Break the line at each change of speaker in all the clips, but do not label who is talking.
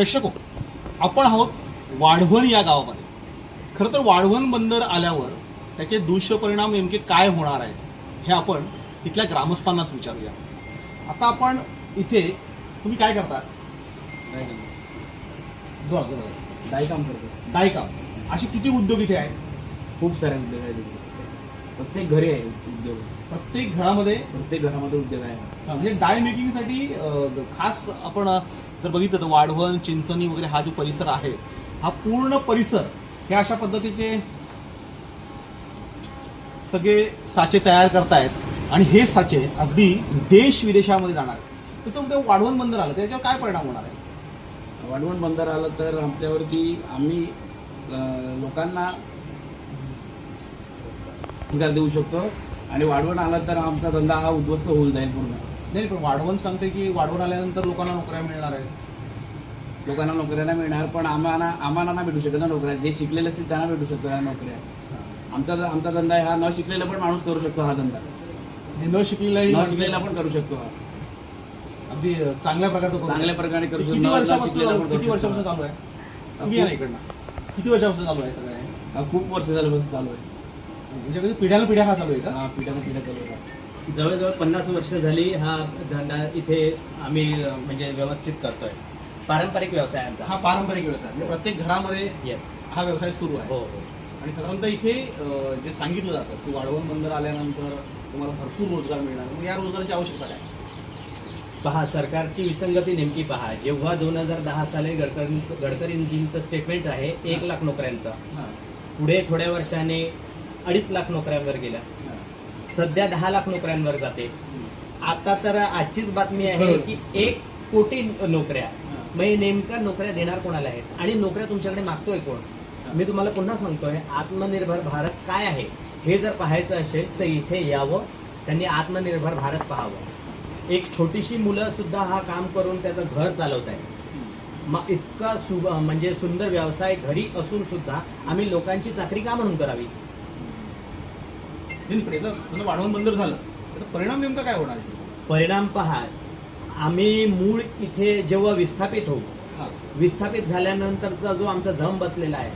प्रेक्षको आपण आहोत वाढवण या गावामध्ये. खरं तर वाढवण बंदर आल्यावर त्याचे दुष्परिणाम नेमके काय होणार आहेत हे आपण तिथल्या ग्रामस्थांनाच विचारूया. आता आपण इथे तुम्ही काय करता जोरात, जोरात.
काय काम करतो.
डायकाम. असे किती उद्योग इथे आहेत?
खूप सारे उद्योग आहेत. प्रत्येक घरी आहे उद्योग.
प्रत्येक घरामध्ये?
प्रत्येक घरामध्ये उद्योग आहे.
म्हणजे डाय मेकिंगसाठी खास आपण जर बघितलं तर वाढवण चिंचणी वगैरे हा जो परिसर आहे हा पूर्ण परिसर हे अशा पद्धतीचे सगळे साचे तयार करतायत. आणि हे साचे अगदी देश विदेशामध्ये जाणार आहेत. तर तुमचं वाढवण बंदर आलं त्याच्यावर काय परिणाम होणार आहे?
वाढवण बंदर आलं तर आमच्यावरती आम्ही लोकांना रोजगार देऊ शकतो. आणि वाढवण आलं तर आमचा धंदा हा उद्ध्वस्त होऊन जाईल पूर्ण.
नाही पण वाढवण सांगते की वाढवण आल्यानंतर लोकांना नोकऱ्या मिळणार आहेत.
लोकांना नोकऱ्या नाही मिळणार पण आम्हाला आम्हाला नाही भेटू शकत ना नोकऱ्या. जे शिकलेले असतील त्यांना भेटू शकतो ह्या नोकऱ्या. आमचा आमचा धंदा आहे हा न शिकलेला पण माणूस करू शकतो हा धंदा.
हे न शिकलेलाही
न शिकलेला पण करू शकतो हा.
अगदी चांगल्या प्रकारे
चांगल्या. प्रकारे करू
किती
शकतो न- न शिकलेला
किती वर्षापासून. चालू आहे? या ना इकडनं. किती वर्षापासून चालू आहे सगळं
खूप वर्ष झाल्यापासून चालू आहे.
म्हणजे कधी पिढ्याला पिढ्या हा चालू आहे का?
हा पिढ्या पिढ्या चालू आहे.
जवळजवळ पन्नास वर्ष झाली हा धंदा इथे आम्ही म्हणजे व्यवस्थित करतोय. पारंपरिक व्यवसाय आमचा.
हा पारंपरिक व्यवसाय. म्हणजे प्रत्येक घरामध्ये
येस
हा व्यवसाय सुरू आहे.
हो हो.
आणि साधारणतः इथे अं, जे सांगितलं जातं की वाढवण बंदर आल्यानंतर तुम्हाला भरपूर रोजगार मिळणार. मग या रोजगाराची आवश्यकता काय?
पहा सरकारची विसंगती नेमकी पहा. जेव्हा दोन हजार दहा साली गडकरी गडकरींजींचं स्टेटमेंट आहे एक लाख नोकऱ्यांचं.
हां.
पुढे थोड्या वर्षाने अडीच लाख नोकऱ्यांवर गेल्या. सध्या दहा लाख नोकऱ्यांवर जाते. आता तर आजचीच बातमी आहे. की एक कोटी नोकऱ्या. मग हे नेमका नोकऱ्या देणार कोणाला आहेत? आणि नोकऱ्या तुमच्याकडे मागतोय कोण? मी तुम्हाला पुन्हा सांगतोय आत्मनिर्भर भारत काय आहे? हे जर पाहायचं असेल तर इथे यावं त्यांनी आत्मनिर्भर भारत पाहावं. एक छोटीशी मुलं सुद्धा हा काम करून त्याचं घर चालवत आहे मग इतका सु म्हणजे सुंदर व्यवसाय घरी असून सुद्धा आम्ही लोकांची चाकरी का म्हणून करावी?
समजा वाढवण बंदर झालं तर परिणाम नेमका काय होणार?
परिणाम पहा आम्ही मूळ इथे जेव्हा विस्थापित होऊ
हां.
विस्थापित झाल्यानंतरचा जो आमचा जम बसलेला आहे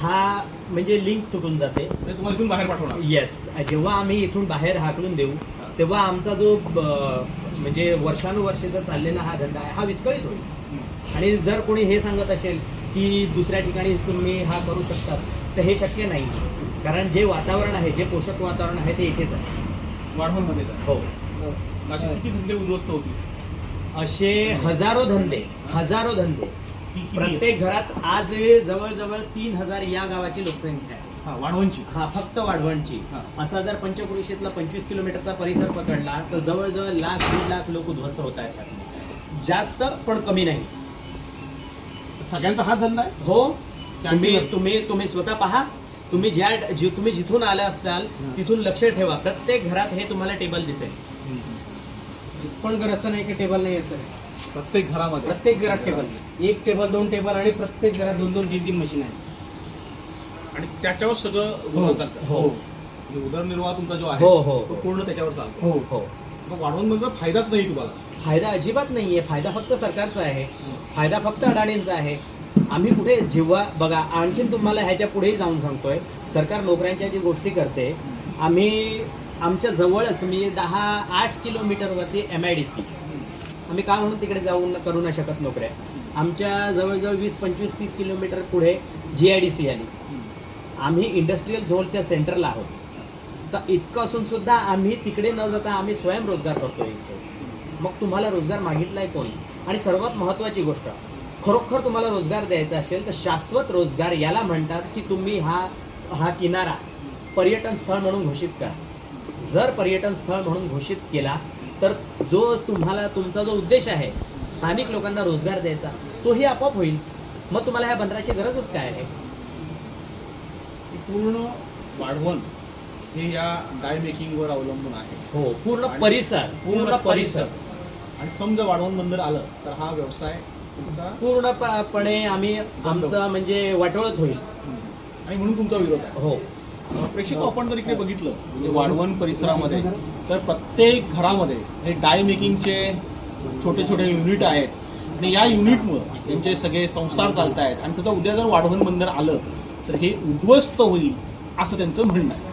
हां.
म्हणजे लिंक तुटून जाते.
म्हणजे तुम्हाला इथून बाहेर पाठवणार.
येस जेव्हा आम्ही इथून बाहेर हाकलून देऊ तेव्हा आमचा जो म्हणजे वर्षानुवर्षेचा चाललेला हा धंदा आहे हा विस्कळीत होईल. आणि जर कोणी हे सांगत असेल की दुसऱ्या ठिकाणी तुम्ही हा करू शकतात तर हे शक्य नाही कारण जे वातावरण आहे जे पोषक वातावरण आहे ते इथेच आहे.
वाढवणमध्ये.
हो.
असे किती धंदे उद्ध्वस्त होतील?
असे हजारो धंदे हजारो धंदे? प्रत्येक घरात आज जवळजवळ तीन हजार या गावाची लोकसंख्या आहे.
हां वाढवणची.
हा फक्त वाढवणची.
हा.
असा जर पंचक्रोशीतला पंचवीस किलोमीटरचा परिसर पकडला तर जवळजवळ लाख दीड लाख लोक उद्ध्वस्त होत आहेत. जास्त पण कमी नाही.
सगळ्यांचा हा धंदा आहे?
हो. तुम्ही. तुम्ही तुम्ही स्वतः पहा. तुम्ही ज्या जी तुम्ही जिथून आले असताल
हा.
तिथून लक्ष ठेवा. प्रत्येक घरात हे तुम्हाला टेबल दिसेल.
पण घर असं नाही की टेबल नाही असं
प्रत्येक घरामध्ये.
प्रत्येक घरात टेबल. एक टेबल दोन टेबल आणि प्रत्येक घरात दोन दोन तीन तीन मशीन आहे
आणि त्याच्यावर सगळं उदरनिर्वाह चालतं
हो.
म्हणजे उदरनिर्वाह तुमचा जो आहे
हो हो
तो पूर्ण त्याच्यावर चालतो.
हो
हो.
मग वाढवण बंदर फायदाच नाही तुम्हाला.
फायदा अजिबात नाहीये. फायदा फक्त सरकारचा आहे. फायदा फक्त अडाणींचा आहे. आम्ही कुठे जेव्हा बघा आणखीन तुम्हाला ह्याच्या पुढेही जाऊन सांगतोय. सरकार नोकऱ्यांच्या जी गोष्टी करते आम्ही आमच्या जवळच मी दहा आठ किलोमीटरवरती एम आय डी सी आम्ही का म्हणून तिकडे जाऊन करू नाही शकत नोकऱ्या? आमच्या जवळजवळ वीस पंचवीस तीस किलोमीटर पुढे जी आय डी सी आली. आम्ही इंडस्ट्रीयल झोनच्या सेंटरला आहोत. तर इतकं असून सुद्धा आम्ही तिकडे न जाता आम्ही स्वयंरोजगार करतोय इथे. मग तुम्हाला रोजगार मागितलाय कोणी? आणि सर्वात महत्त्वाची गोष्ट खरोखर तुम्हाला रोजगार द्यायचा असेल तर शाश्वत रोजगार याला म्हणतात की तुम्ही हा हा किनारा पर्यटन स्थळ म्हणून घोषित करा. जर पर्यटन स्थळ म्हणून घोषित केला तर जो तुम्हाला तुमचा जो उद्देश आहे स्थानिक लोकांना रोजगार द्यायचा तोही आपोआप होईल. मग तुम्हाला ह्या बंदराची गरजच काय आहे?
पूर्ण वाढवण हे या डाय मेकिंगवर अवलंबून आहे.
हो पूर्ण परिसर पूर्ण परिसर.
आणि समजा वाढवण बंदर आलं तर हा व्यवसाय तुमचा?
पूर्णपणे आम्ही आमचं म्हणजे वाटोळच होईल.
आणि म्हणून तुमचा विरोध आहे.
हो.
प्रेक्षक आपण जर इकडे बघितलं म्हणजे वाढवण परिसरामध्ये तर प्रत्येक घरामध्ये हे डाय मेकिंगचे छोटे छोटे युनिट आहेत. आणि या युनिटमुळं त्यांचे सगळे संसार चालत आहेत आणि त्याचं उद्या जर वाढवण बंदर आलं तर हे उद्ध्वस्त होईल असं त्यांचं म्हणणं आहे.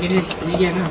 给你下点呢